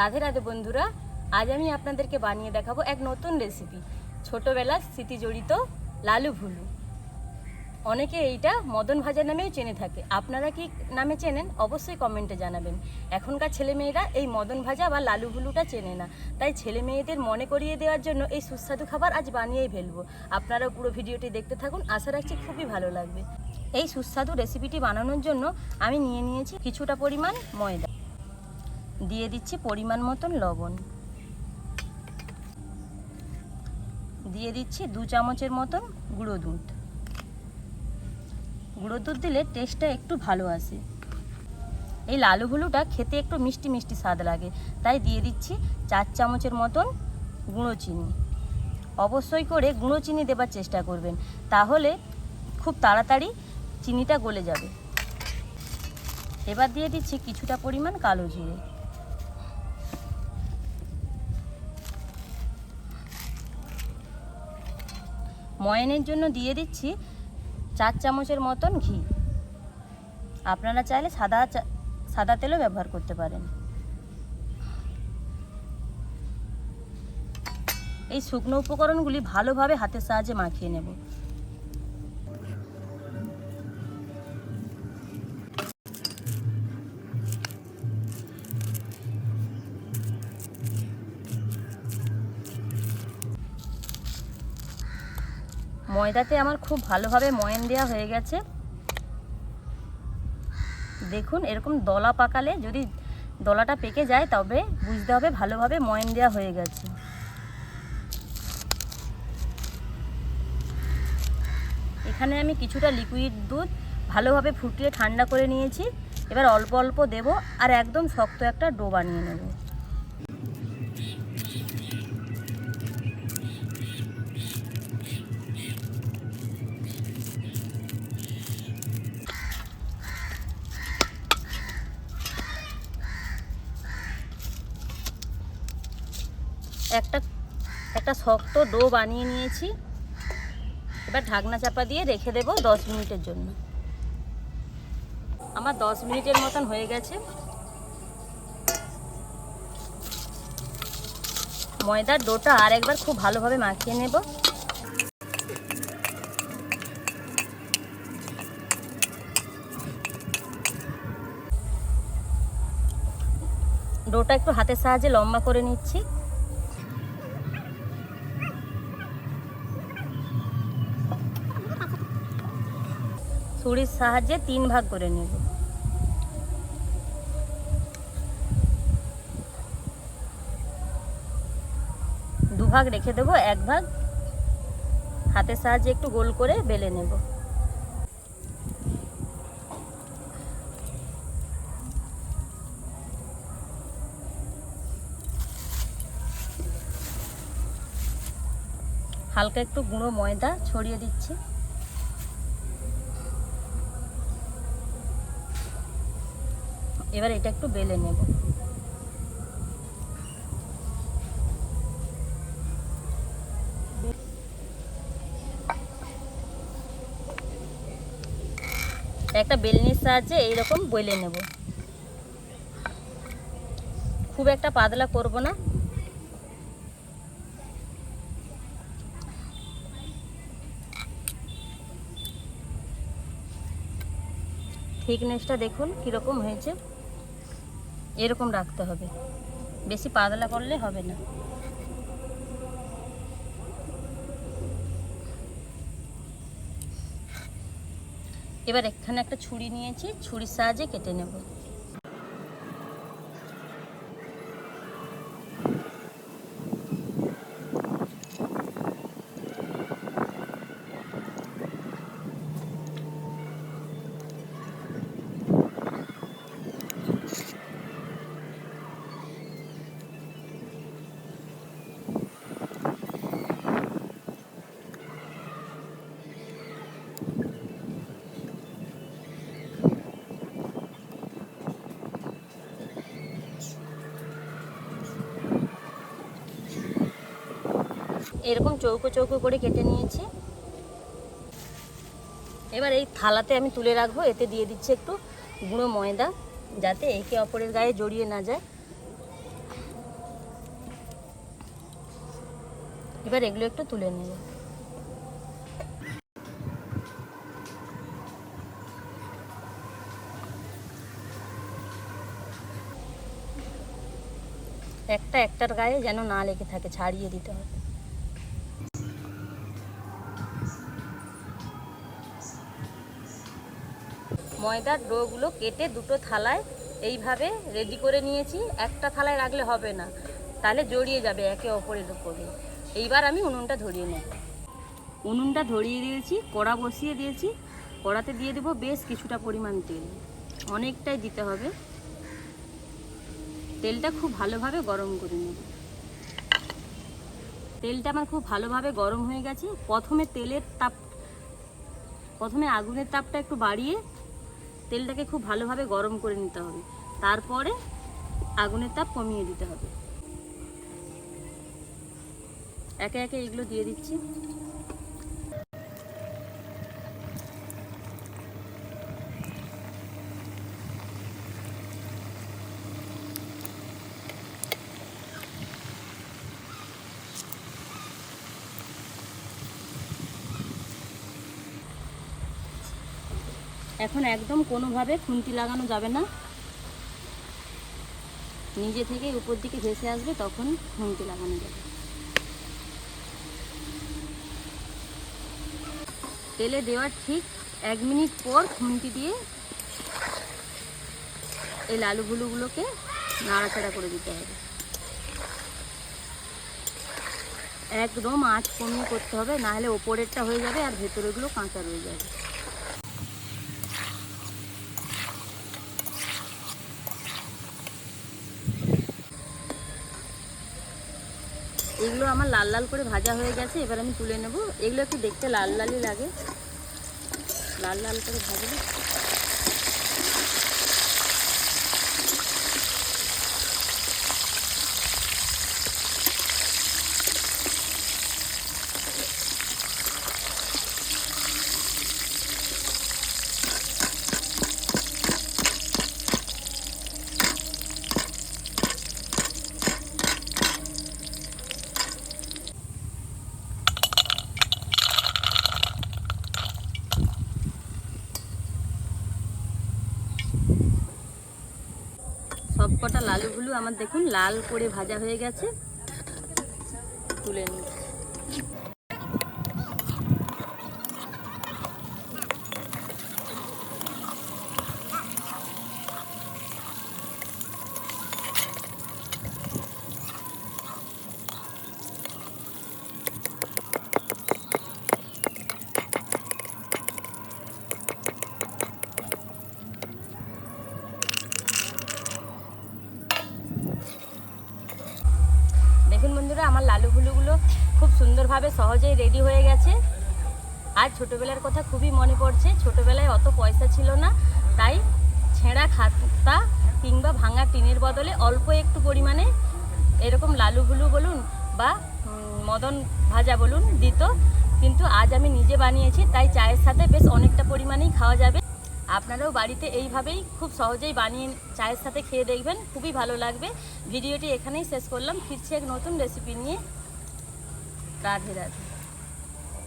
রাধে রাধে বন্ধুরা, আজ আমি আপনাদেরকে বানিয়ে দেখাবো এক নতুন রেসিপি ছোটোবেলার স্মৃতি জড়িত লালু ভুলু। অনেকে এইটা মদন ভাজা নামেও চেনে থাকে। আপনারা কি নামে চেনেন? অবশ্যই কমেন্টে জানাবেন। এখনকার ছেলেমেয়েরা এই মদন ভাজা বা লালু ভুলুটা চেনে না। তাই ছেলে মেয়েদের মনে করিয়ে দেওয়ার জন্য এই সুস্বাদু খাবার আজ বানিয়েই ফেলব। আপনারা পুরো ভিডিওটি দেখতে থাকুন। আশা রাখছি খুবই ভালো লাগবে। এই সুস্বাদু রেসিপিটি বানানোর জন্য আমি নিয়ে নিয়েছি কিছুটা পরিমাণ ময়দা। দিয়ে দিচ্ছি পরিমাণ মতন লবণ। দিয়ে দিচ্ছি দু চামচের মতন গুঁড়ো দুধ। গুঁড়ো দুধ দিলে টেস্টটা একটু ভালো আসে। এই লালু হুলুটা খেতে একটু মিষ্টি মিষ্টি স্বাদ লাগে। তাই দিয়ে দিচ্ছি চার চামচের মতন গুঁড়ো চিনি। অবশ্যই করে গুঁড়ো চিনি দেবার চেষ্টা করবেন। তাহলে খুব তাড়াতাড়ি চিনিটা গলে যাবে। এবার দিয়ে দিচ্ছি কিছুটা পরিমাণ কালো জিরে। ময়নের জন্য দিয়ে দিচ্ছি চার চামচের মতন ঘি। আপনারা চাইলে সাদা সাদা তেলও ব্যবহার করতে পারেন। এই শুকনো উপকরণগুলি ভালোভাবে হাতের সাহায্যে মাখিয়ে নেব। ময়দাতে আমার খুব ভালোভাবে ময়ান দেওয়া হয়ে গেছে। দেখুন, এরকম দলা পাকালে যদি দলাটা পেকে যায়, তবে বুঝতে হবে ভালোভাবে ময়ান দেওয়া হয়ে গেছে। এখানে আমি কিছুটা লিকুইড দুধ ভালোভাবে ফুটিয়ে ঠান্ডা করে নিয়েছি। এবার অল্প অল্প দেব আর একদম শক্ত একটা ডো বানিয়ে নেব। একটা একটা শক্ত ডো বানিয়ে নিয়েছি। এবার ঢাকনা চাপা দিয়ে রেখে দেব দশ মিনিটের জন্য। আমার দশ মিনিটের মতন হয়ে গেছে। ময়দার ডোটা আর একবার খুব ভালোভাবে মাখিয়ে নেব। ডোটা একটু হাতের সাহায্যে লম্বা করে নিচ্ছি। ছুরির সাহায্যে তিন ভাগ করে নেব। দুভাগ রেখে দেবো, এক ভাগ। হাতের সাহায্যে একটু গোল করে বেলে নেব। হালকা একটু গুঁড়ো ময়দা ছড়িয়ে দিচ্ছি। এবার এটা একটু বেলে নেব। একটা বেলনির সাহায্যে এইরকম বেলে নেব। খুব একটা পাতলা করব না। থিকনেসটা দেখুন কীরকম হয়েছে। এরকম রাখতে হবে। বেশি পাতলা করলে হবে না। এবার এখানে একটা ছুরি নিয়েছি, ছুরির সাহায্যে কেটে নেব। এরকম চৌকো চৌকো করে কেটে নিয়েছি। এবার এই থালাতে আমি তুলে রাখব, এতে দিয়ে দিচ্ছি একটু গুঁড়ো ময়দা, যাতে একে অপরের গায়ে জড়িয়ে না যায়। এবার এগুলো একটু তুলে নেব। একটা একটার গায়ে যেন না লেগে থাকে, ছাড়িয়ে দিতে হবে। ময়দার ডোগুলো কেটে দুটো থালায় এইভাবে রেডি করে নিয়েছি। একটা থালায় রাখলে হবে না। তাহলে জড়িয়ে যাবে একে অপরের উপরে। এইবার আমি উনুনটা ধরিয়ে নেব। উনুনটা ধরিয়ে দিয়েছি, কড়া বসিয়ে দিয়েছি। কড়াতে দিয়ে দেবো বেশ কিছুটা পরিমাণ তেল। অনেকটাই দিতে হবে। তেলটা খুব ভালোভাবে গরম করে নেব। তেলটা আমার খুব ভালোভাবে গরম হয়ে গেছে। প্রথমে তেলের তাপ, প্রথমে আগুনের তাপটা একটু বাড়িয়ে তেলটাকে খুব ভালোভাবে গরম করে নিতে হবে। তারপরে আগুনের তাপ কমিয়ে দিতে হবে। একে একে এগুলো দিয়ে দিচ্ছি। এখন একদম কোনোভাবে খুন্তি লাগানো যাবে না। নিজে থেকে উপর দিকে ভেসে আসবে, তখন খুন্তি লাগানো যাবে। তেলে দেওয়ার ঠিক এক মিনিট পর খুন্তি দিয়ে এই লালুগুলোগুলোকে নাড়াচাড়া করে দিতে হবে। একদম আঁচ কমিয়ে করতে হবে, নাহলে ওপরেরটা হয়ে যাবে আর ভেতরেগুলো কাঁচা রয়ে যাবে এগুলো আমার লাল লাল করে ভাজা হয়ে গেছে, এবার আমি তুলে নেব। এগুলো একটু দেখতে লাল লালই লাগে। লাল লাল করে ভাজলে লালুগুলো আমার দেখুন লাল করে ভাজা হয়ে গেছে। তুলে নিই দেখুন বন্ধুরা আমার লালু খুব সুন্দরভাবে সহজেই রেডি হয়ে গেছে। আর ছোটোবেলার কথা খুবই মনে পড়ছে। ছোটোবেলায় অত পয়সা ছিল না, তাই ছেঁড়া খাতা কিংবা ভাঙা টিনের বদলে অল্প একটু পরিমাণে এরকম লালু ভুলু বলুন বা মদন ভাজা বলুন দিত। কিন্তু আজ আমি নিজে বানিয়েছি, তাই চায়ের সাথে বেশ অনেকটা পরিমাণেই খাওয়া যাবে। আপনারাও বাড়িতে এইভাবেই খুব সহজেই বানিয়ে চায়ের সাথে খেয়ে দেখবেন, খুবই ভালো লাগবে। ভিডিওটি এখানেই শেষ করলাম। ফিরছি এক নতুন রেসিপি নিয়ে। রাধে রাধে